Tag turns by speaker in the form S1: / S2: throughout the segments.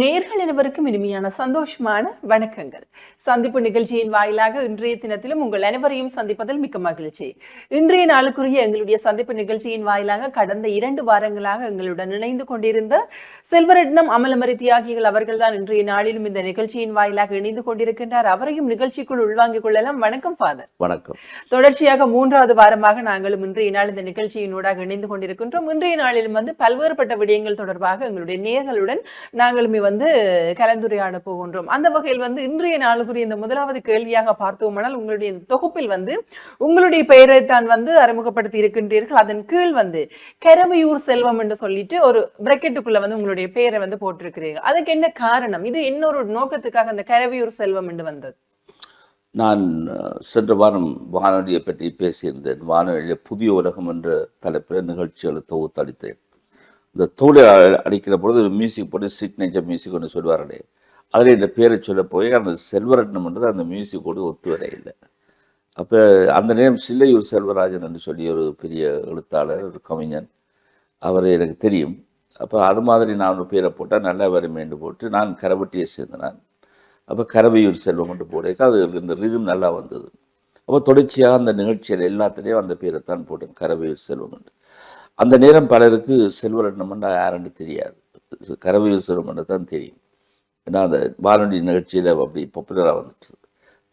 S1: நேர்கள் அனைவருக்கும் இனிமையான சந்தோஷமான வணக்கங்கள். சந்திப்பு நிகழ்ச்சியின் வாயிலாக இன்றைய தினத்திலும் உங்கள் அனைவரையும் சந்திப்பதில் மிக்க மகிழ்ச்சி. இன்றைய நாளுக்குரிய எங்களுடைய சந்திப்பு நிகழ்ச்சியின் வாயிலாக கடந்த இரண்டு வாரங்களாக எங்களுடன் இணைந்து கொண்டிருந்த செல்வரட்னம் அமலமரி தியாகிகள் அவர்கள்தான் இன்றைய நாளிலும் இந்த நிகழ்ச்சியின் வாயிலாக இணைந்து கொண்டிருக்கின்றார். அவரையும் நிகழ்ச்சிக்குள் உள்வாங்கிக் கொள்ளலாம். வணக்கம் ஃபாதர்
S2: வணக்கம்.
S1: தொடர்ச்சியாக மூன்றாவது வாரமாக நாங்களும் இன்றைய நாள் இந்த நிகழ்ச்சியினூடாக இணைந்து கொண்டிருக்கின்றோம். இன்றைய நாளிலும் வந்து பல்வேறுபட்ட விடயங்கள் தொடர்பாக எங்களுடைய நேர்களுடன் நாங்களுமே வந்து வந்து கலந்துரையாட போகின்றோம். அந்த வகையில் வந்து இன்றைய நாளுக்குரிய இந்த முதலாவது கேள்வியாக பார்த்தோமானால் உங்களுடைய இந்த தொகுப்பில் வந்து உங்களுடைய பெயரை தான் வந்து அறிமுகப்படுத்தி இருக்கின்றீர்கள். அதன் கீழ் வந்து கரவையூர் செல்வம் என்று சொல்லிட்டு ஒரு பிரக்கெட்டுக்குள்ள வந்து உங்களுடைய பெயரை வந்து போட்டிருக்கிறீர்கள். அதுக்கு என்ன காரணம்? இது இன்னொரு நோக்கத்துக்காக அந்த கரவையூர் செல்வம் என்று வந்தது.
S2: நான் சென்ற வாரம் வானொலியை பற்றி பேசியிருந்தேன். வானொலியில் புதிய உலகம் என்ற தலைப்பில் நிகழ்ச்சிகளை தொகுத்தளித்தேன். இந்த தோலை அடிக்கிற பொழுது ஒரு மியூசிக் போட்டு சிக்னேச்சர் மியூசிக் ஒன்று சொல்வார்களே அதில் இந்த பேரை சொல்ல போய் அந்த செல்வரட்னம் பண்ணுறது அந்த மியூசிக்கோடு ஒத்து வர இல்லை. அப்போ அந்த நேரம் சில்லையூர் செல்வராஜன் என்று சொல்லி ஒரு பெரிய எழுத்தாளர் ஒரு கவிஞன். அவர் எனக்கு தெரியும். அப்போ அது மாதிரி நான் ஒரு பேரை போட்டால் நல்லா வேறு மீண்டு போட்டு நான் கரவட்டியை சேர்ந்தேன் அப்போ கரவையூர் செல்வம் கொண்டு போடக்க அது இந்த ரிதம் நல்லா வந்தது. அப்போ தொடர்ச்சியாக அந்த நிகழ்ச்சியில் எல்லாத்துலேயும் அந்த பேரை தான் போட்டேன் கரவையூர் செல்வம் என்று. அந்த நேரம் பலருக்கு செல்வரட்னம்னா யாருன்னு தெரியாது. கரவையூர் செல்வம் தான் தெரியும். ஏன்னா அந்த வானொலி நிகழ்ச்சியில் அப்படி பாப்புலராக வந்துட்டு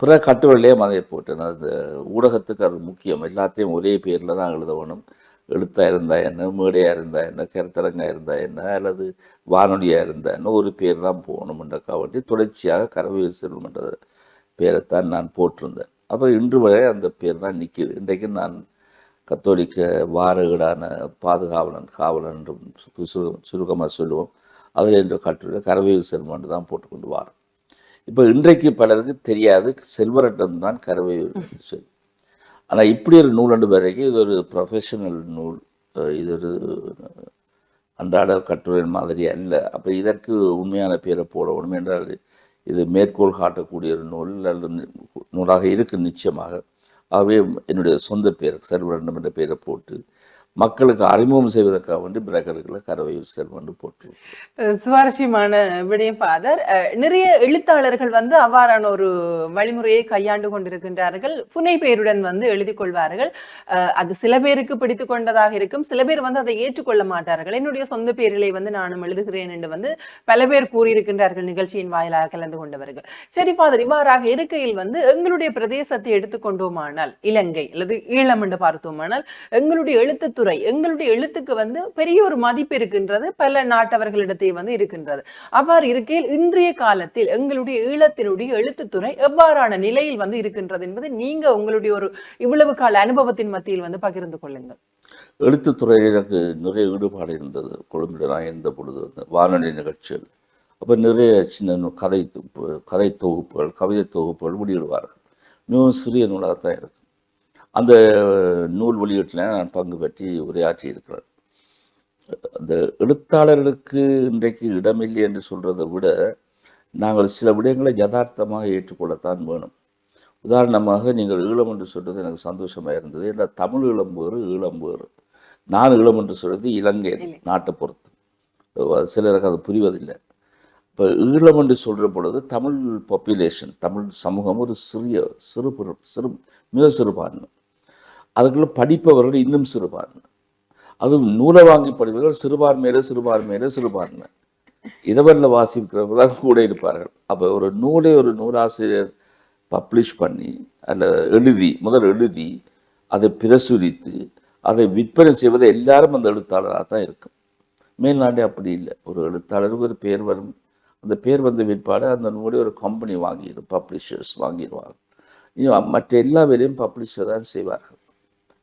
S2: பிற கட்டுரையிலே அதை போட்டேன். அந்த ஊடகத்துக்கு அது முக்கியம். எல்லாத்தையும் ஒரே பேரில் தான் எழுதணும். எழுத்தாக இருந்தால் என்ன மேடையாக இருந்தா என்ன கருத்தரங்காக இருந்தால் என்ன அல்லது வானொலியாக இருந்தால் என்ன ஒரு பேர் தான் போகணுமென்றக்கா வேண்டி தொடர்ச்சியாக கரவீர செல்வம் என்ற பேரைத்தான் நான் போட்டிருந்தேன். அப்போ இன்று வரை அந்த பேர் தான் நிற்கிது இன்றைக்கு நான் கத்தோலிக்க வாரகடான பாதுகாவலன் காவலன் என்றும் சு- சுருக்கமாக சொல்லுவோம். அதில் என்ற கட்டுரை கரவேல் செல்வன் தான் போட்டுக்கொண்டு வாரோம் இப்போ இன்றைக்கு பலருக்கு தெரியாது செல்வரட்டம் தான் கரவேல் செல். ஆனால் இப்படி ஒரு நூல் அண்டு வரைக்கும் இது ஒரு ப்ரொஃபஷனல் நூல். இது ஒரு அன்றாட கட்டுரை மாதிரி அல்ல. அப்போ இதற்கு உண்மையான பேரை போடணும் என்றால் இது மேற்கோள் காட்டக்கூடிய ஒரு நூல் அல்லது நூலாக இருக்குது நிச்சயமாக. ஆகவே என்னுடைய சொந்த பேர் சர்வரண்டம் என்ற பெயரை போட்டு மக்களுக்கு அறிமுகம் செய்வதற்காக வேண்டி பிரகர்களை கரவையூர் செல்வன் போட்டு
S1: சுவாரஸ்யமான விடயம் ஃபாதர். நிறைய எழுத்தாளர்கள் வந்து அவ்வாறான ஒரு வழிமுறையை கையாண்டு கொண்டிருக்கின்றார்கள். புனை பெயருடன் வந்து எழுதி கொள்வார்கள். அது சில பேருக்கு பிடித்து கொண்டதாக இருக்கும். சில பேர் வந்து அதை ஏற்றுக்கொள்ள மாட்டார்கள். என்னுடைய சொந்த பெயர்களை வந்து நானும் எழுதுகிறேன் என்று வந்து பல பேர் கூறியிருக்கின்றார்கள் நிகழ்ச்சியின் வாயிலாக கலந்து கொண்டவர்கள். சரி ஃபாதர் இவ்வாறாக இருக்கையில் வந்து எங்களுடைய பிரதேசத்தை எடுத்துக்கொண்டோமானால் இலங்கை அல்லது ஈழம் என்று பார்த்தோமானால் எங்களுடைய எழுத்துறை எங்களுடைய எழுத்துக்கு வந்து பெரிய ஒரு மதிப்பு இருக்கின்றது. பல நாட்டவர்களிடத்தையும் வந்து இருக்கின்றது. அவ்வாறு இருக்கையில் இன்றைய காலத்தில் எங்களுடைய ஈழத்தினுடைய எழுத்துத்துறை எவ்வாறான நிலையில் வந்து இருக்கின்றது என்பது நீங்க உங்களுடைய ஒரு இவ்வளவு கால அனுபவத்தின் மத்தியில் வந்து பகிர்ந்து கொள்ளுங்கள்.
S2: எழுத்துத்துறையில் எனக்கு நிறைய ஈடுபாடு இருந்தது. கொழும்பில் நான் இருந்த பொழுது வந்து வானொலி நிகழ்ச்சிகள். அப்போ நிறைய சின்ன கதை தொகுப்பு கதை தொகுப்புகள் கவிதை தொகுப்புகள் வெளியிடுவார்கள். மிகவும் சிறிய நூலாக தான் இருக்கும். அந்த நூல் வெளியீட்டில் நான் பங்கு பற்றி உரையாற்றி இருக்கிறேன். அந்த எழுத்தாளர்களுக்கு இன்றைக்கு இடமில்லை என்று சொல்றதை விட நாங்கள் சில விடயங்களை யதார்த்தமாக ஏற்றுக்கொள்ளத்தான் வேணும். உதாரணமாக நீங்கள் ஈழம் என்று சொல்றது எனக்கு சந்தோஷமாக இருந்தது. ஏன்னா தமிழ் ஈழம் வேறு ஈழம் வேறு. நான் ஈழம் என்று சொல்றது இலங்கை. நாட்டை பொறுத்து. சிலருக்கு அது புரிவதில்லை. இப்போ ஈழம் என்று சொல்கிற பொழுது தமிழ் பாப்புலேஷன் தமிழ் சமூகம் ஒரு சிறிய சிறு சிறு மிக சிறுபான்மை. அதுக்குள்ள படிப்பவர்கள் இன்னும் சிறுபான்மை. அதுவும் நூலை வாங்கி படிப்பவர்கள் சிறுபான்மையில சிறுபான்மையில சிறுபான்மை. இரவலில் வாசிக்கிறவர்கள் கூட இருப்பார்கள். அப்போ ஒரு நூலை ஒரு நூலாசிரியர் பப்ளிஷ் பண்ணி அதில் எழுதி முதல் எழுதி அதை பிரசுரித்து அதை விற்பனை செய்வது எல்லாரும் அந்த எழுத்தாளராக தான் இருக்கும். மேல்நாடு அப்படி இல்லை. ஒரு எழுத்தாளருக்கு ஒரு பேர் வரும். அந்த பேர் வந்த விற்பாடு அந்த நூலை ஒரு கம்பெனி வாங்கிடும் பப்ளிஷர்ஸ் வாங்கிடுவாங்க இன்னும் மற்ற எல்லா வேலையும் பப்ளிஷர் தான் செய்வார்கள்.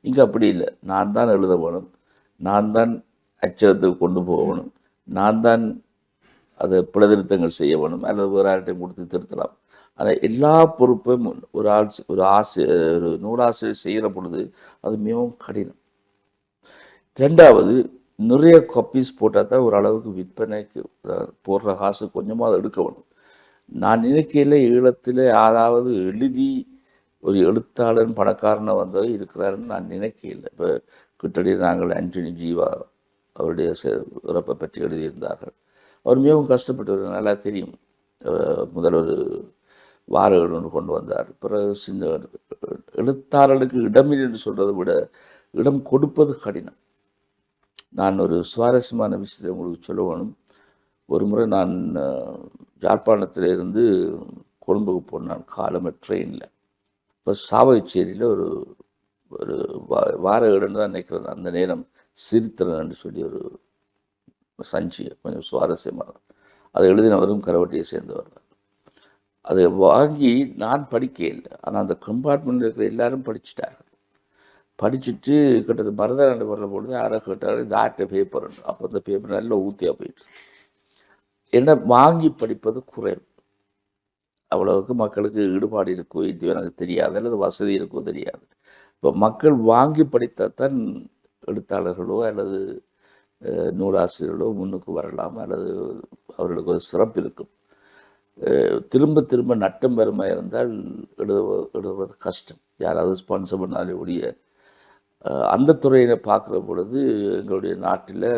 S2: இங்கே அப்படி இல்லை. நான் தான் எழுத வேணும். நான் தான் அச்சகத்துக்கு கொண்டு போகணும் நான் தான் அதை பிழதிருத்தங்கள் செய்ய வேணும். அல்லது ஒரு ஆள்கிட்ட கொடுத்து திருத்தலாம். ஆனால் எல்லா பொறுப்பும் ஒரு ஆள் ஒரு ஆசி ஒரு நூலாசிரியர் செய்கிற பொழுது அது மிகவும் கடினம். ரெண்டாவது நிறைய காப்பீஸ் போட்டால் தான் ஓரளவுக்கு விற்பனைக்கு போடுற காசு கொஞ்சமாக எடுக்க வேணும். நான் நினைக்கையில் ஈழத்தில் அதாவது எழுதி ஒரு எழுத்தாளன் பணக்காரனை வந்தவர் இருக்கிறாருன்னு நான் நினைக்கையில் இப்போ கிட்டடி நாங்கள் ஆண்டனி ஜீவா அவருடைய செ- இறப்பை பற்றி எழுதியிருந்தார்கள். அவர் மிகவும் கஷ்டப்பட்டவர் நல்லா தெரியும். முதல் ஒரு வார ஒன்று கொண்டு வந்தார். பிறகு சின்ன எழுத்தாளர்களுக்கு இடம் என்று சொல்கிறத விட இடம் கொடுப்பது கடினம். நான் ஒரு சுவாரஸ்யமான விஷயத்தை உங்களுக்கு சொல்ல வேணும். ஒரு முறை நான் அஹ், இருந்து கொழும்புக்கு போனேன். காலமே ட்ரெயினில். இப்போ சாவகச்சேரியில் ஒரு ஒரு வா- வார இடம்னு தான் நினைக்கிறேன். அந்த நேரம் சிரித்திரன் சொல்லி ஒரு சஞ்சி கொஞ்சம் சுவாரஸ்யமாக அதை எழுதினவரும் கரவட்டியை சேர்ந்தவர் தான். அதை வாங்கி நான் படிக்க இல்லை. ஆனால் அந்த கம்பார்ட்மெண்ட் இருக்கிற எல்லாரும் படிச்சுட்டார்கள். படிச்சுட்டு கிட்டத்தட்ட மருதாண்டு வரல பொழுது யாரோ கேட்டாரு இந்த ஆர்ட்ட பேப்பர் அப்போ அந்த பேப்பர் நல்லா ஊத்தியாக போயிடுச்சு என்ன வாங்கி படிப்பது குறைவு. அவ்வளவுக்கு மக்களுக்கு ஈடுபாடு இருக்கோ இது எனக்கு தெரியாது அல்லது வசதி இருக்கோ தெரியாது. இப்போ மக்கள் வாங்கி படித்தால் எழுத்தாளர்களோ அல்லது நூலாசிரியர்களோ முன்னுக்கு வரலாம் அல்லது அவர்களுக்கு ஒரு சிறப்பு இருக்கும். திரும்ப திரும்ப நட்டம் பெருமை இருந்தால் எழுதுவ எழுதுவது கஷ்டம். யாராவது ஸ்பான்சர் பண்ணாலே ஒழிய. அந்த துறையினை பார்க்குற பொழுது எங்களுடைய நாட்டில்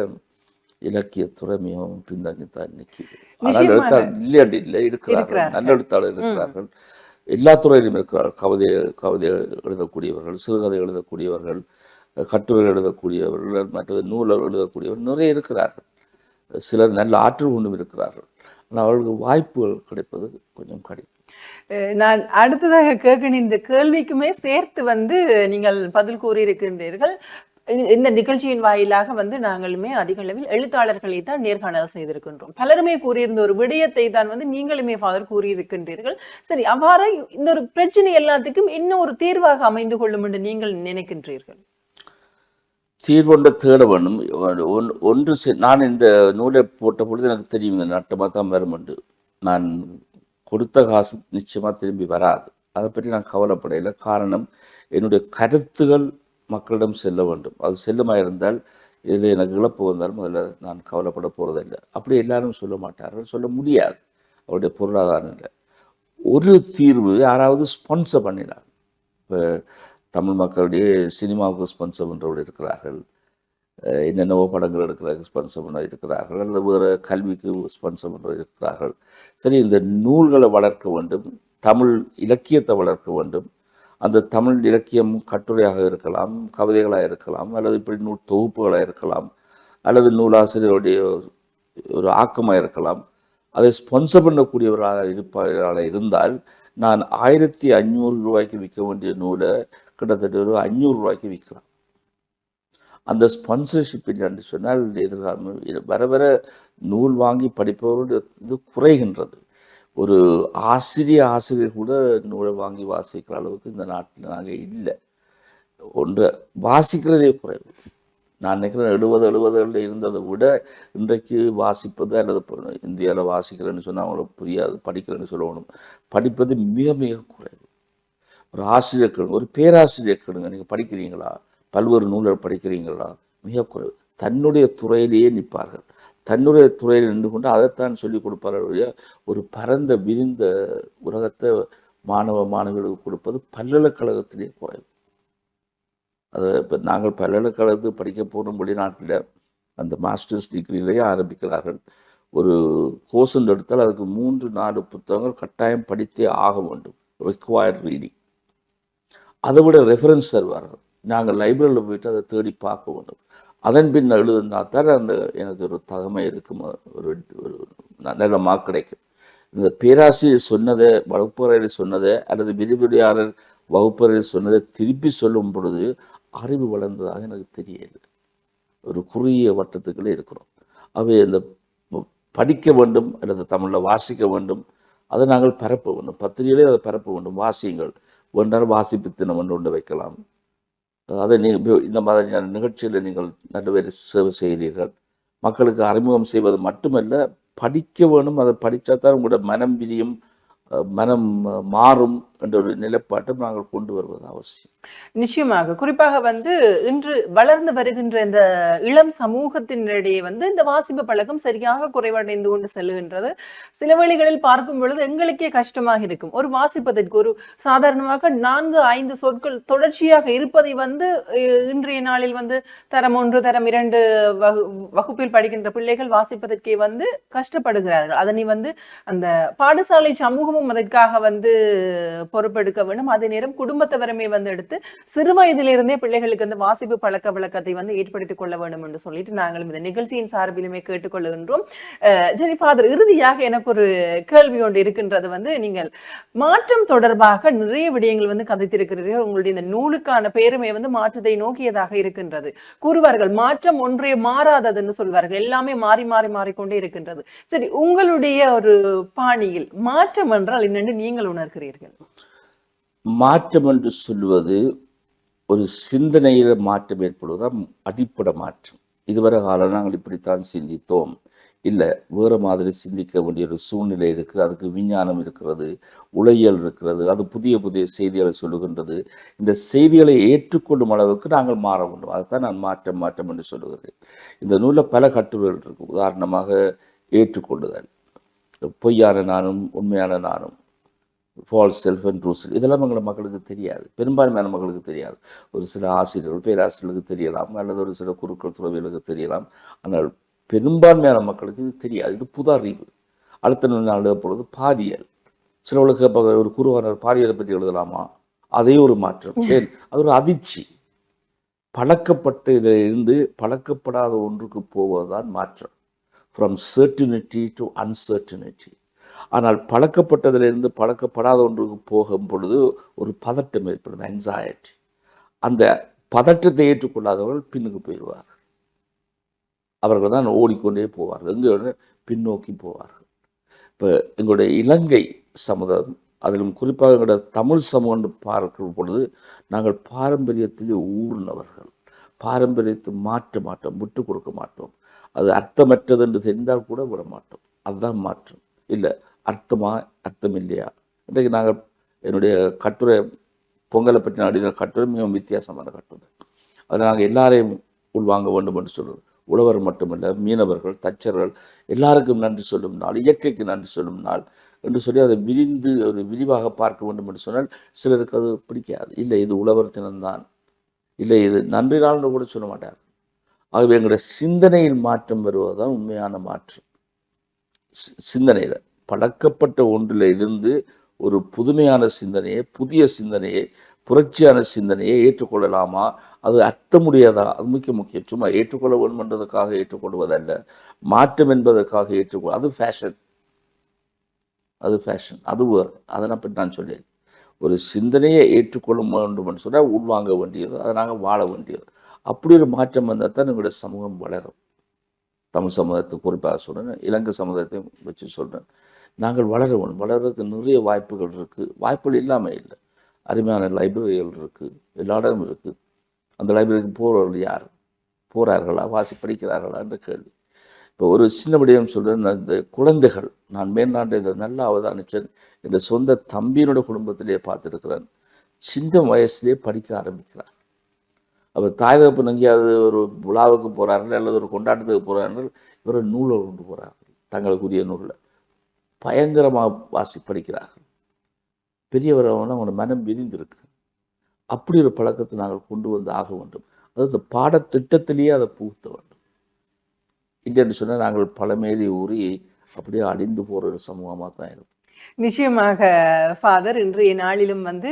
S2: இலக்கியத்துறை மிகவும் பின்தங்கித்தான் நிற்கிது ஆனால். எழுத்தாளர் இல்லை இல்லை இருக்கிறார்கள். நல்ல எழுத்தாளர் இருக்கிறார்கள். எல்லா துறையிலும் இருக்கிறார்கள். கவிதை கவிதை எழுதக்கூடியவர்கள் சிறுகதை எழுதக்கூடியவர்கள் கட்டுரை எழுதக்கூடியவர்கள் மற்றது நூல் எழுதக்கூடியவர்கள் நிறைய இருக்கிறார்கள். சிலர் நல்ல ஆற்றல் கொண்டும் இருக்கிறார்கள். ஆனால் அவர்களுக்கு வாய்ப்புகள் கிடைப்பது கொஞ்சம் கடினம்.
S1: நான் அடுத்ததாக கேட்கணும். இந்த கேள்விக்குமே சேர்த்து வந்து நீங்கள் பதில் கூறியிருக்கின்றீர்கள். இந்த நிகழ்ச்சியின் வாயிலாக வந்து நாங்களுமே அதிக அளவில் எழுத்தாளர்களை தான் நேர்காணல் செய்திருக்கின்றோம். பலருமே கூறியிருந்த ஒரு விடயத்தை தான் வந்து நீங்களுமே ஃபாதர் கூறியிருக்கின்றீர்கள். சரி அவ்வாறு இந்த ஒரு பிரச்சனை எல்லாத்துக்கும் இன்னும் ஒரு தீர்வாக அமைந்து கொள்ளும் என்று நீங்கள் நினைக்கின்றீர்கள்?
S2: தீர்வொன்றை தேட வேண்டும். ஒன்று செ- நான் இந்த நூலை போட்ட பொழுது எனக்கு தெரியும் இந்த நட்டமாக தான் வரும் என்று. நான் கொடுத்த காசு நிச்சயமாக திரும்பி வராது. அதை பற்றி நான் கவலைப்படையில காரணம் என்னுடைய கருத்துகள் மக்களிடம் செல்ல வேண்டும். அது செல்லுமாயிருந்தால் இதில் எனக்கு இழப்பு வந்தாலும் அதில் நான் கவலைப்பட போகிறதில்லை அப்படி எல்லாரும் சொல்ல மாட்டார்கள். சொல்ல முடியாது. அவருடைய பொருளாதாரம் இல்லை. ஒரு தீர்வு யாராவது ஸ்பான்சர் பண்ணினார். இப்போ தமிழ் மக்களுடைய சினிமாவுக்கு ஸ்பான்சர் பண்ணுறவர்கள் இருக்கிறார்கள். என்னென்னவோ படங்கள் எடுக்கிறதுக்கு ஸ்பான்சர் பண்ண இருக்கிறார்கள். அல்லது வேறு கல்விக்கு ஸ்பான்சர் பண்ணுற இருக்கிறார்கள். சரி இந்த நூல்களை வளர்க்க வேண்டும். தமிழ் இலக்கியத்தை வளர்க்க வேண்டும். அந்த தமிழ் இலக்கியம் கட்டுரையாக இருக்கலாம் கவிதைகளாக இருக்கலாம் அல்லது இப்படி நூல் தொகுப்புகளாக இருக்கலாம் அல்லது நூலாசிரியருடைய ஒரு ஆக்கமாக இருக்கலாம். அதை ஸ்பான்சர் பண்ணக்கூடியவராக இருப்பவராக இருந்தால் நான் ஆயிரத்தி ஐநூறு ரூபாய்க்கு விற்க வேண்டிய நூலை கிட்டத்தட்ட ஒரு ஐநூறு ரூபாய்க்கு விற்கலாம். அந்த ஸ்பான்சர்ஷிப் என்று சொன்னால் எதிர்காலம் வர வர நூல் வாங்கி படிப்பவருடைய இது குறைகின்றது. ஒரு ஆசிரிய ஆசிரியர் கூட நூலை வாங்கி வாசிக்கிற அளவுக்கு இந்த நாட்டில் நாங்கள் இல்லை. ஒன்று வாசிக்கிறதே குறைவு. நான் நினைக்கிறேன் எழுபது எழுபதுகளில் இருந்ததை விட இன்றைக்கு வாசிப்பது அல்லது இந்தியாவில் வாசிக்கிறேன்னு சொன்னால் அவங்களுக்கு புரியாது படிக்கிறேன்னு சொல்லணும். படிப்பது மிக மிக குறைவு. ஒரு ஆசிரியர் கேளுங்க ஒரு பேராசிரியர் கேளுங்க நீங்கள் படிக்கிறீங்களா? பல்வேறு நூல்கள் படிக்கிறீங்களா? மிக குறைவு. தன்னுடைய துறையிலேயே நிற்பார்கள். தன்னுடைய துறையில் நின்று கொண்டு அதைத்தான் சொல்லிக் கொடுப்பார்களுடைய ஒரு பரந்த விரிந்த உலகத்தை மாணவ மாணவிகளுக்கு கொடுப்பது பல்கலைக்கழகத்திலே குறைவு. அது இப்போ நாங்கள் பல்கலைக்கழகத்துக்கு படிக்க போகிற வெளிநாட்டில். அந்த மாஸ்டர்ஸ் டிகிரிலேயே ஆரம்பிக்கிறார்கள். ஒரு கோர்ஸ் எடுத்தால் அதுக்கு மூன்று நாலு புத்தகங்கள் கட்டாயம் படித்தே ஆக வேண்டும். ரிக்வயர்ட் ரீடிங் அதை விட ரெஃபரன்ஸ் தருவார்கள். நாங்கள் லைப்ரரியில் போயிட்டு அதை தேடி பார்க்க வேண்டும். அதன் பின் எழுதுனா தான் அந்த எனக்கு ஒரு தகமை இருக்கும் ஒரு ஒரு நல்ல மார்க் கிடைக்கும். இந்த பேராசிரியர் சொன்னதை வகுப்பறையில் சொன்னதை அல்லது விரிவுரையாளர் வகுப்பறையில் சொன்னதை திருப்பி சொல்லும் பொழுது அறிவு வளர்ந்ததாக எனக்கு தெரியாது ஒரு குறுகிய வட்டத்துக்குள்ளே இருக்கிறோம். அவை அந்த படிக்க வேண்டும் அல்லது தமிழில் வாசிக்க வேண்டும். அதை நாங்கள் பரப்ப வேண்டும். பத்திரிகையிலே அதை பரப்ப வேண்டும். வாசியுங்கள். ஒன்றால் வாசிப்பு தினம் ஒன்று ஒன்று வைக்கலாம். அதை நீங்கள் இந்த மாதிரியான நிகழ்ச்சியில் நீங்கள் நல்ல சேவை செய்கிறீர்கள். மக்களுக்கு அறிமுகம் செய்வது மட்டுமல்ல படிக்க வேணும். அதை படித்தா தான் உங்களோட மனம் விரியும் மனம் மாறும். என்ற ஒரு நிலைப்பாட்டை நாங்கள் கொண்டு வருவது அவசியம்.
S1: நிச்சயமாக. குறிப்பாக வந்து இன்று வளர்ந்து வருகின்ற இந்த இளம் சமூகத்தினிடையே வந்து இந்த வாசிப்பு பழக்கம் சரியாக குறைவடைந்து கொண்டு செல்லுகின்றது. சில வேளைகளில் பார்க்கும் பொழுது எங்களுக்கே கஷ்டமாக இருக்கும். ஒரு வாசிப்பதற்கு ஒரு சாதாரணமாக நான்கு ஐந்து சொற்கள் தொடர்ச்சியாக இருப்பதை வந்து இன்றைய நாளில் வந்து தரம் ஒன்று தரம் இரண்டு வகு வகுப்பில் படிக்கின்ற பிள்ளைகள் வாசிப்பதற்கே வந்து கஷ்டப்படுகிறார்கள். அதனை வந்து அந்த பாடசாலை சமூகமும் அதற்காக வந்து பொறுப்பெடுக்க வேண்டும். அதே நேரம் குடும்பத்தவருமே வந்து எடுத்து சிறு வயதிலிருந்தே பிள்ளைகளுக்கு அந்த வாசிப்பு பழக்க வழக்கத்தை வந்து ஏற்படுத்திக் கொள்ள வேண்டும் என்று சொல்லிட்டு நாங்களும் இந்த நிகழ்ச்சியின் சார்பிலுமே கேட்டுக்கொள்கின்றோம். சரி ஃபாதர் இறுதியாக எனக்கு ஒரு கேள்வி ஒன்று இருக்கின்றது வந்து நீங்கள் மாற்றம் தொடர்பாக நிறைய விடயங்கள் வந்து கதைத்திருக்கிறீர்கள். உங்களுடைய இந்த நூலுக்கான பெருமை வந்து மாற்றத்தை நோக்கியதாக இருக்கின்றது. கூறுவார்கள் மாற்றம் ஒன்றே மாறாததுன்னு சொல்வார்கள். எல்லாமே மாறி மாறி மாறிக்கொண்டே இருக்கின்றது. சரி உங்களுடைய ஒரு பாணியில் மாற்றம் என்றால் என்னென்று நீங்கள் உணர்கிறீர்கள்?
S2: மாற்றம் என்று சொல்வது ஒரு சிந்தனையில் மாற்றம் ஏற்படுவதுதான் அடிப்படை மாற்றம். இதுவரை காலம் நாங்கள் இப்படித்தான் சிந்தித்தோம். இல்லை வேறு மாதிரி சிந்திக்க வேண்டிய ஒரு சூழ்நிலை இருக்குது அதுக்கு விஞ்ஞானம் இருக்கிறது உளையல் இருக்கிறது அது புதிய புதிய செய்திகளை சொல்லுகின்றது. இந்த செய்திகளை ஏற்றுக்கொள்ளும் அளவுக்கு நாங்கள் மாற வேண்டும். அதைத்தான் நான் மாற்றம் மாற்றம் என்று சொல்லுகிறேன் இந்த நூலில் பல கட்டுரைகள் இருக்கு. உதாரணமாக ஏற்றுக்கொள்ளுதல். பொய்யான நானும் உண்மையான நானும். False self and true self இதெல்லாம் எங்களை மக்களுக்கு தெரியாது. பெரும்பான்மையான மக்களுக்கு தெரியாது. ஒரு சில ஆசிரியர்கள் பேராசிரியர்களுக்கு தெரியலாம். அல்லது ஒரு சில குருக்கள் துறவிகளுக்கு தெரியலாம். ஆனால் பெரும்பான்மையான மக்களுக்கு இது தெரியாது. இது புது அறிவு. அடுத்த நாள் எழுதப்படுவது பாதியல். சிலவர்களுக்கு கேட்பாங்க ஒரு குருவானர் பாதியலை பற்றி எழுதலாமா? அதே ஒரு மாற்றம். ஏன்? அது ஒரு அதிர்ச்சி. பழக்கப்பட்ட இதிலிருந்து பழக்கப்படாத ஒன்றுக்கு போவதுதான் மாற்றம். From certainty to uncertainty. ஆனால் பழக்கப்பட்டதிலிருந்து பழக்கப்படாத ஒன்றுக்கு போகும் பொழுது ஒரு பதட்டம் ஏற்படும் anxiety. அந்த பதட்டத்தை ஏற்றுக்கொள்ளாதவர்கள் பின்னுக்கு போயிடுவார்கள். அவர்கள் தான் ஓடிக்கொண்டே போவார்கள். எங்கே பின்னோக்கி போவார்கள். இப்போ எங்களுடைய இலங்கை சமுதாயம் அதிலும் குறிப்பாக எங்களுடைய தமிழ் சமூகம்னு என்று பார்க்கும் பொழுது நாங்கள் பாரம்பரியத்திலே ஊர்னவர்கள். பாரம்பரியத்தை மாற்ற மாட்டோம் விட்டு கொடுக்க மாட்டோம். அது அர்த்தமற்றது என்று தெரிந்தால் கூட விட மாட்டோம் அதுதான் மாற்றம். இல்லை அர்த்தமா அர்த்தம் இல்லையா இன்றைக்கு நாங்கள் என்னுடைய கட்டுரை பொங்கலை பற்றி நாடின கட்டுரை மிகவும் வித்தியாசமான கட்டுரை. அதில் நாங்கள் எல்லாரையும் உள்வாங்க வேண்டும் என்று சொல்கிறோம் உழவர் மட்டுமல்ல மீனவர்கள் தச்சர்கள் எல்லாருக்கும் நன்றி சொல்லும் நாள் இயற்கைக்கு நன்றி சொல்லும் நாள் என்று சொல்லி அதை விரிந்து ஒரு விரிவாக பார்க்க வேண்டும் என்று சொன்னால் சிலருக்கு அது பிடிக்காது. இல்லை இது உழவர் தினம்தான். இல்லை இது நன்றி நாள்னு கூட சொல்ல மாட்டார். ஆகவே எங்களுடைய சிந்தனையில் மாற்றம் வருவதுதான் உண்மையான மாற்றம் சி- பழக்கப்பட்ட ஒன்றில் இருந்து ஒரு புதுமையான சிந்தனையை புதிய சிந்தனையை புரட்சியான சிந்தனையை ஏற்றுக்கொள்ளலாமா? அது அர்த்தமுடையதா? அது முக்கிய முக்கியம். சும்மா ஏற்றுக்கொள்ள வேண்டும் என்பதற்காக ஏற்றுக்கொள்வதல்ல. மாற்றம் என்பதற்காக ஏற்றுக்கொள் அது ஃபேஷன் அது ஃபேஷன் அது அதனை நான் பற்றி நான் சொல்லேன் ஒரு சிந்தனையை ஏற்றுக்கொள்ள வேண்டும் என்று சொன்னால் உள்வாங்க வேண்டியது அதை நாங்கள் வாழ வேண்டியது. அப்படி ஒரு மாற்றம் வந்தால் தான் எங்களுடைய சமூகம் வளரும். தமிழ் சமுதாயத்தை குறிப்பாக சொல்கிறேன் இலங்கை சமுதாயத்தையும் வச்சு சொல்கிறேன் நாங்கள் வளருவோம். வளர்கிறதுக்கு வளர்றதுக்கு நிறைய வாய்ப்புகள் இருக்குது வாய்ப்புகள் இல்லாமல் இல்லை. அருமையான லைப்ரரிகள் இருக்குது எல்லா இடமும் இருக்குது அந்த லைப்ரரிக்கு போகிறவர்கள் யார்? போகிறார்களா வாசி படிக்கிறார்களா? என்ற கேள்வி. இப்போ ஒரு சின்ன விடயம் சொல்கிறேன் இந்த குழந்தைகள் நான் மேற்நாட்டு இந்த நல்லா அவதானிச்சேன். இந்த சொந்த தம்பியினோட குடும்பத்திலேயே பார்த்துருக்கிறேன். சின்ன வயசுலேயே படிக்க ஆரம்பிக்கிறார். அப்போ தாய் தகப்பன் எங்கேயாவது ஒரு விழாவுக்கு போகிறார்கள் அல்லது ஒரு கொண்டாட்டத்துக்கு போகிறார்கள் இவரை நூலை கொண்டு போகிறார்கள் தங்களுக்குரிய நூலில் பயங்கரமாக வாசி படிக்கிறார்கள் பெரியவரவன அவனோட மனம் விரிந்திருக்கு. அப்படி ஒரு பழக்கத்தை நாங்கள் கொண்டு வந்து ஆக வேண்டும். அதாவது இந்த பாடத்திட்டத்திலேயே அதை புகுத்த வேண்டும். இல்லைன்னு சொன்னால் நாங்கள் பழமேறி ஊறி அப்படியே அழிந்து போகிற ஒரு சமூகமாக தான் இருக்கும்.
S1: நிச்சயமாக ஃபாதர் இன்றைய நாளிலும் வந்து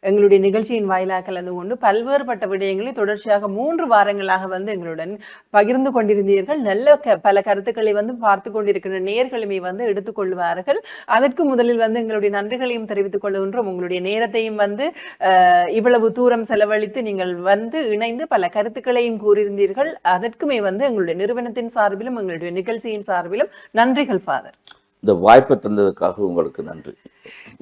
S1: எங்களுடைய நிகழ்ச்சியின் வாயிலாக கலந்து கொண்டு பல்வேறுபட்ட விடயங்களை தொடர்ச்சியாக மூன்று வாரங்களாக வந்து எங்களுடன் பகிர்ந்து கொண்டிருந்தீர்கள். நல்ல க- பல கருத்துக்களை வந்து பார்த்து கொண்டிருக்கின்ற நேர்களுமே வந்து எடுத்துக்கொள்வார்கள் அதற்கு முதலில் வந்து எங்களுடைய நன்றிகளையும் தெரிவித்துக் கொள்கின்றோம். உங்களுடைய நேரத்தையும் வந்து இவ்வளவு தூரம் செலவழித்து நீங்கள் வந்து இணைந்து பல கருத்துக்களையும் கூறியிருந்தீர்கள். அதற்குமே வந்து எங்களுடைய நிறுவனத்தின் சார்பிலும் எங்களுடைய நிகழ்ச்சியின் சார்பிலும் நன்றிகள் ஃபாதர்
S2: இந்த வாய்ப்பை தந்ததுக்காக உங்களுக்கு நன்றி.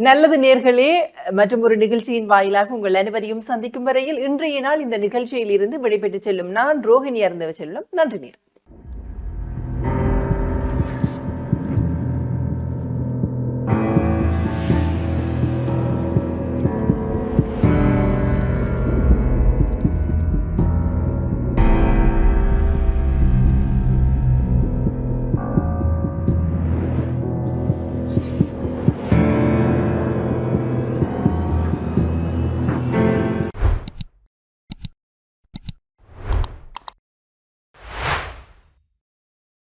S1: நல்லது நேர்களே மற்றும் ஒரு நிகழ்ச்சியின் வாயிலாக உங்கள் அனைவரையும் சந்திக்கும் வரையில் இன்றைய நாள் இந்த நிகழ்ச்சியில் இருந்து விடைபெற்று செல்லும் நான் ரோஹிணி அருந்தவ செல்லும். நன்றி நேர்